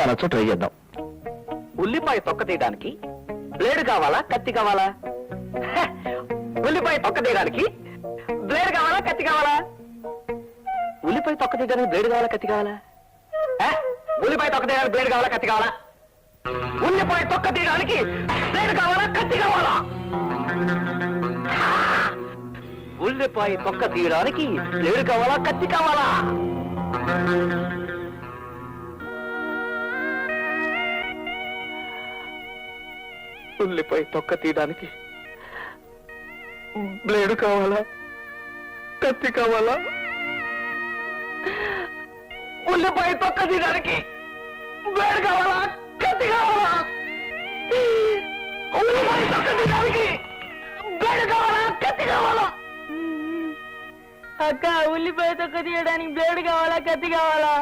ఏదో అనొచ్చు ట్రై చేద్దాం. ఉల్లిపాయ తొక్క తీయడానికి బ్లేడ్ కావాలా కత్తి కావాలా? ఉల్లిపాయ తొక్క తీయడానికి బ్లేడ్ కావాలా కత్తి కావాలా? ఉల్లిపాయ తొక్క తీయడానికి బ్లేడ్ కావాలా కత్తి కావాలా? ఉల్లిపాయ తొక్క తీయడానికి బ్లేడ్ కావాలా కత్తి కావాలా? ఉల్లిపాయ తొక్క తీయడానికి బ్లేడ్ కావాలా కత్తి కావాలా? ఉల్లిపాయ తొక్క తీయడానికి బ్లేడ్ కావాలా కత్తి కావాలా? ఉల్లిపాయ తొక్క తీయడానికి. బ్లేడు కావాలా? కత్తి కావాలా? ఉల్లిపాయ తొక్క తీయడానికి బ్లేడు కావాలా? కత్తి కావాలా? ఉల్లిపాయ తొక్క తీయడానికి బ్లేడు కావాలా? కత్తి కావాలా? అక్క ఉల్లిపాయ తొక్క తీయడానికి బ్లేడ్ కావాలా? కత్తి కావాలా?